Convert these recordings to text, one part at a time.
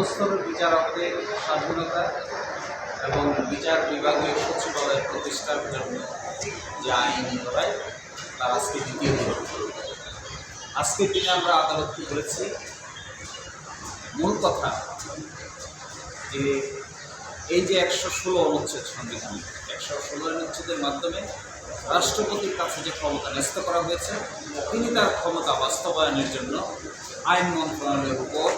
অধস্তর বিচারকদের স্বাধীনতা এবং বিচার বিভাগীয় সচিবালয় প্রতিষ্ঠার জন্য যে আইনি লড়াই তার আজকে দ্বিতীয় দিন। আজকের দিনে আমরা আদালতকে বলেছি মূল কথা যে এই যে একশো ষোলো অনুচ্ছেদ সংবিধান, একশো ষোলো অনুচ্ছেদের মাধ্যমে রাষ্ট্রপতির কাছে যে ক্ষমতা ন্যস্ত করা হয়েছে, তিনি তার ক্ষমতা বাস্তবায়নের জন্য আইন মন্ত্রণালয়ের উপর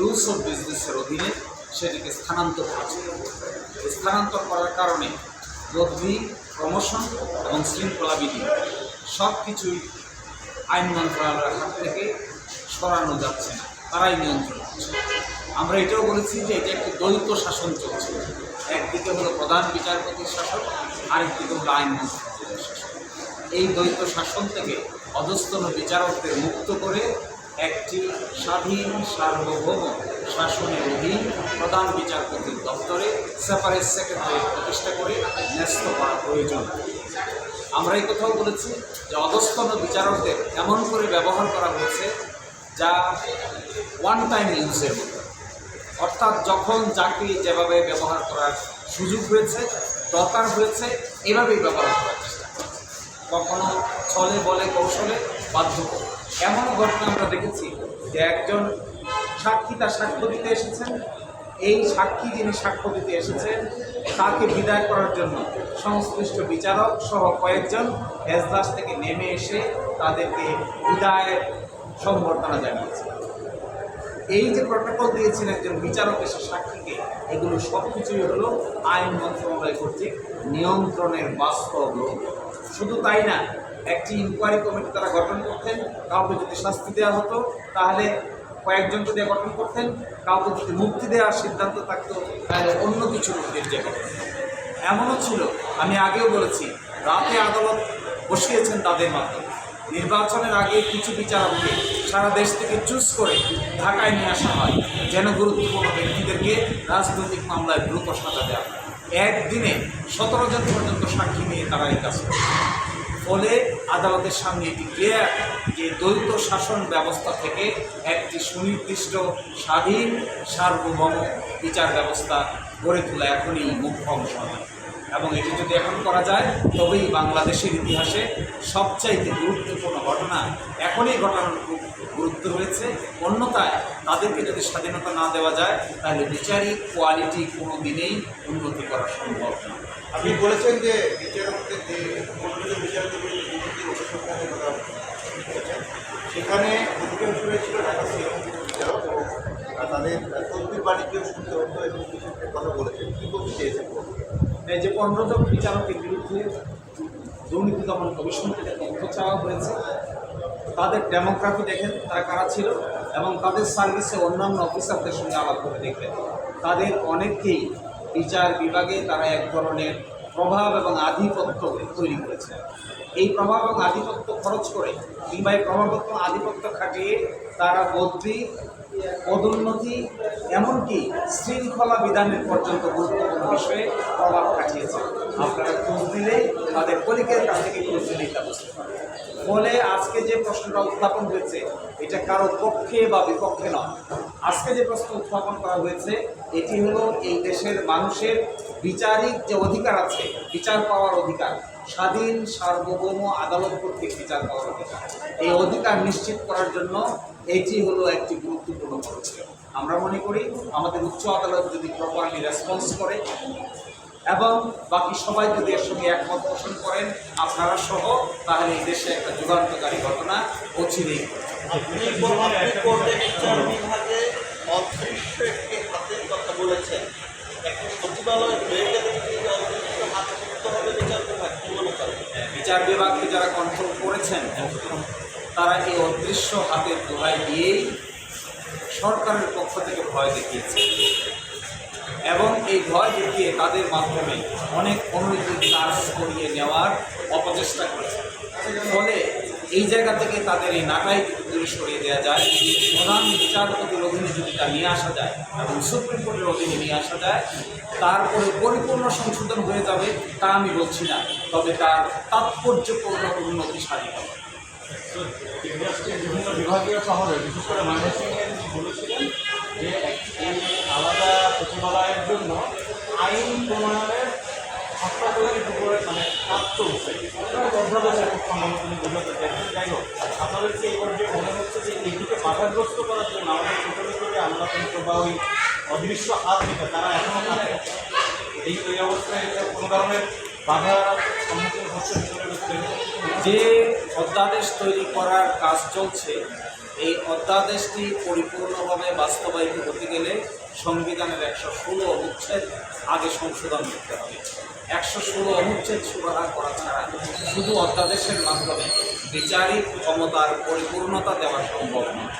রুলস অফ বিজনেসের অধীনে সেটিকে স্থানান্তর করেছে। স্থানান্তর করার কারণে বদলি প্রমোশন এবং শৃঙ্খলাবিধি সব কিছুই আইন মন্ত্রণালয়ের হাত থেকে সরানো যাচ্ছে না, তারাই নিয়ন্ত্রণ করছে। আমরা এটাও বলেছি যে এটা একটি দ্বৈত শাসন চলছে। একদিকে হলো প্রধান বিচারপতির শাসন আরেকদিকে হলো আইন এই দ্বৈত শাসন থেকে অধস্তন বিচারকদের মুক্ত করে একটি স্বাধীন সার্বভৌম শাসনের অধীন প্রধান বিচারপতির দপ্তরে সেপারেট সেক্রেটারি প্রতিষ্ঠা করে ন্যস্ত করা প্রয়োজন। আমরা এই কথাও বলেছি যে অধস্তন বিচারকদের এমন করে ব্যবহার করা হয়েছে যা ওয়ান টাইম ইউজের মতো। অর্থাৎ যখন চাকরি যেভাবে ব্যবহার করার সুযোগ হয়েছে দরকার হয়েছে, এভাবেই ব্যবহার করার চেষ্টা কখনো ছলে বলে কৌশলে বাধ্য এমন ঘটনা আমরা দেখেছি যে একজন সাক্ষী তার সাক্ষ্য দিতে এসেছেন। এই সাক্ষী যিনি সাক্ষ্য দিতে এসেছেন, তাকে বিদায় করার জন্য সংশ্লিষ্ট বিচারক সহ কয়েকজন এজলাস থেকে নেমে এসে তাদেরকে বিদায়ের সম্বর্ধনা জানিয়েছে। এই যে প্রটোকল দিয়েছেন একজন বিচারক এসে সাক্ষীকে এগুলো সব কিছুই হলো আইন মন্ত্রণালয় কর্তৃক নিয়ন্ত্রণের বাস্তব শুধু তাই না, একটি ইনকোয়ারি কমিটি তারা গঠন করতেন, কাউকে যদি শাস্তি দেওয়া হতো, তাহলে কয়েকজনকে দিয়ে গঠন করতেন, কাউকে যদি মুক্তি দেওয়ার সিদ্ধান্ত থাকতো, তাহলে অন্য কিছু নির্দেশ হতো এমনও ছিল, আমি আগেও বলেছি, রাতে আদালত বসিয়েছেন তাদের মাধ্যমে। নির্বাচনের আগে কিছু বিচারককে সারা দেশ থেকে চুজ করে ঢাকায় নিয়ে আসা হয়, যেন গুরুত্বপূর্ণ ব্যক্তিদেরকে রাজনৈতিক মামলায় দ্রুত সাজা দেওয়া। একদিনে সতেরো জন পর্যন্ত সাক্ষী নিয়ে তারা এই কাজ করে ফলে আদালতের সামনে এটি ক্লিয়ার যে দ্বৈত শাসন ব্যবস্থা থেকে একটি সুনির্দিষ্ট, স্বাধীন, সার্বভৌম বিচার ব্যবস্থা গড়ে তোলা এখনই মুখ্য অংশ নয় এবং এটি যদি এখন করা যায়, তবেই বাংলাদেশের ইতিহাসে সবচাইতে গুরুত্বপূর্ণ ঘটনা এখনই ঘটানোর গুরুত্ব রয়েছে। অন্যথায় তাদেরকে যদি স্বাধীনতা না দেওয়া যায়, তাহলে বিচারিক কোয়ালিটি কোনো দিনেই উন্নতি করা সম্ভব না। আপনি বলেছেন যে সেখানে তাদের তদবির বাণিজ্য শুনতে হতো এবং কথা বলেছেন। কি বলতে চেয়েছেন? যে জন বিচারকের বিরুদ্ধে দুর্নীতি দমন কমিশন থেকে তথ্য চাওয়া হয়েছে, তাদের ডেমোগ্রাফি দেখেন তারা কারা ছিল এবং তাদের সার্ভিসে অন্যান্য অফিসারদের সঙ্গে আলাপ করে দেখবেন তাদের অনেককেই বিচার বিভাগে তারা এক ধরনের প্রভাব এবং আধিপত্য তৈরি করেছে। এই প্রভাব এবং আধিপত্য খরচ করে কিংবা এই প্রভাব এবং আধিপত্য খাটিয়ে তারা বদলি, পদোন্নতি, এমনকি শৃঙ্খলা বিধানের পর্যন্ত গুরুত্বপূর্ণ বিষয়ে প্রভাব খাটিয়েছে। আপনারা খোঁজ দিলেই তাদের কলিকের কাছ থেকে খোঁজ দিলেই তা বুঝতে ফলে আজকে যে প্রশ্নটা উত্থাপন হয়েছে, এটা কারও পক্ষে বা বিপক্ষে নয়। আজকে যে প্রশ্ন উত্থাপন করা হয়েছে, এটি হলো এই দেশের মানুষের বিচারিক যে অধিকার আছে, বিচার পাওয়ার অধিকার, স্বাধীন, সার্বভৌম আদালত কর্তৃক বিচার পাওয়ার অধিকার। এই অধিকার নিশ্চিত করার জন্য এটি হলো একটি গুরুত্বপূর্ণ পদক্ষেপ। আমরা মনে করি, আমাদের উচ্চ আদালত যদি প্রপারলি রেসপন্স করে, এবং বাকি সবাই যদি এর সঙ্গে একমত পোষণ করেন, আপনারা সহ, তাহলে এই দেশে একটা যুগান্তকারী ঘটনা অচিরেই অদৃশ্য বলেছেন। বিচার বিভাগকে যারা কন্ট্রোল করেছেন, তারা এই অদৃশ্য হাতের দোহাই দিয়েই সরকারের পক্ষ থেকে ভয় দেখিয়েছে। এবং এই ভয় দেখিয়ে তাদের মাধ্যমে অনেক অনৈতিক কাজ করিয়ে নেওয়ার অপচেষ্টা করেছে। ফলে এই জায়গা থেকে তাদের এই নাটাই যদি সরিয়ে দেওয়া যায়। প্রধান বিচারপতির অধীনে যদি তা নিয়ে আসা যায় এবং সুপ্রিম কোর্টের অধীনে নিয়ে আসা যায়, তারপরে পরিপূর্ণ সংশোধন হয়ে যাবে তা আমি বলছি না, তবে তার তাৎপর্যপূর্ণ উন্নতি সাধিত হবে। বিভিন্ন বিভাগীয় শহরে বিশেষ করে ময়মনসিংহে বলেছিলেন যে আলাদা সচিবালয়ের জন্য আইন প্রণয়নের মানে কাজ চলছে অধ্যাদেশের খুব সম্ভবত বোঝাতে চাইছেন যাই হোক, আপনাদেরকে এই পর্যায়ে মনে হচ্ছে যে এইটিকে বাধাগ্রস্ত করার জন্য আমাদের ছোটো যে আমলাতন্ত্র বা ওই অদৃশ্য হাত যেটা, তারা এখনও কাজ এই এই অবস্থায় কোনো ধরনের বাধার সম্মুখীন হচ্ছে হচ্ছে যে অধ্যাদেশ তৈরি করার কাজ চলছে, এই অধ্যাদেশটি পরিপূর্ণভাবে বাস্তবায়িত হতে গেলে সংবিধানের একশো ষোলো অনুচ্ছেদ আগে সংশোধন করতে হবে। একশো ষোলো অনুচ্ছেদ সুরাহা করা ছাড়া শুধু অধ্যাদেশের মাধ্যমে বিচারিক ক্ষমতার পরিপূর্ণতা দেওয়া সম্ভব নয়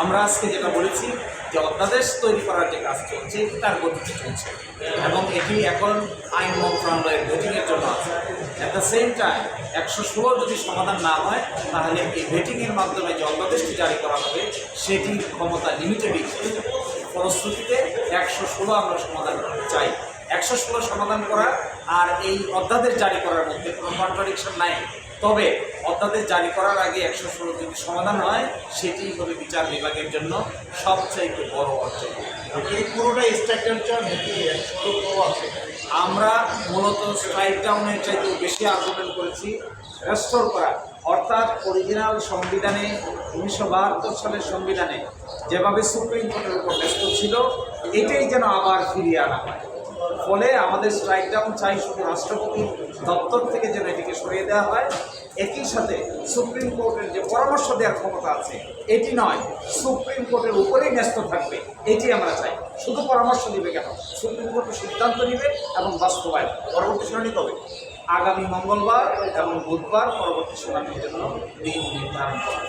আমরা আজকে যেটা বলেছি যে অধ্যাদেশ তৈরি করার যে কাজ চলছে, তার গতিতে চলছে এবং এটি এখন আইন মন্ত্রণালয়ের ভেটিংয়ের জন্য আছে। অ্যাট দ্য সেম টাইম একশো ষোলো যদি সমাধান না হয়, তাহলে এই ভেটিংয়ের মাধ্যমে যে অধ্যাদেশটি জারি করা হবে, সেটির ক্ষমতা লিমিটেডই ফলশ্রুতিতে একশো ষোলো আমরা সমাধান করতে চাই। একশো ষোলো সমাধান করা আর এই অধ্যাদেশ জারি করার মধ্যে কোনো কন্ট্রাডিকশন নাই। তবে অধ্যাদেশ জারি করার আগে একশো ষোলো যদি সমাধান হয় সেটি হবে বিচার বিভাগের জন্য সবচাইতে বড় অর্জন। এই পুরোটা স্ট্রাকচার নাকি ষোলো আছে। আমরা মূলত স্ট্রাইক ডাউনের চাইতেও বেশি আর্গুমেন্ট করেছি রেস্টোর করা। অর্থাৎ অরিজিনাল সংবিধানে উনিশশো বাহাত্তর সালের সংবিধানে যেভাবে সুপ্রিম কোর্টের উপর ন্যস্ত ছিল এটাই যেন আবার ফিরিয়ে আনা হয়। ফলে আমাদের স্ট্রাইক ডাউন চাই, শুধু রাষ্ট্রপতি দপ্তর থেকে যেন এটিকে সরিয়ে দেওয়া হয়, একই সাথে সুপ্রিম কোর্টের যে পরামর্শ দেওয়ার ক্ষমতা আছে, এটি নয়, সুপ্রিম কোর্টের উপরেই ন্যস্ত থাকবে, এটি আমরা চাই। শুধু পরামর্শ দিবে কেন? সুপ্রিম কোর্ট সিদ্ধান্ত নিবে এবং বাস্তবায়ন। পরবর্তী শুনানি কবে? আগামী মঙ্গলবার এবং বুধবার পরবর্তী শুনানির জন্য দিন নির্ধারণ করা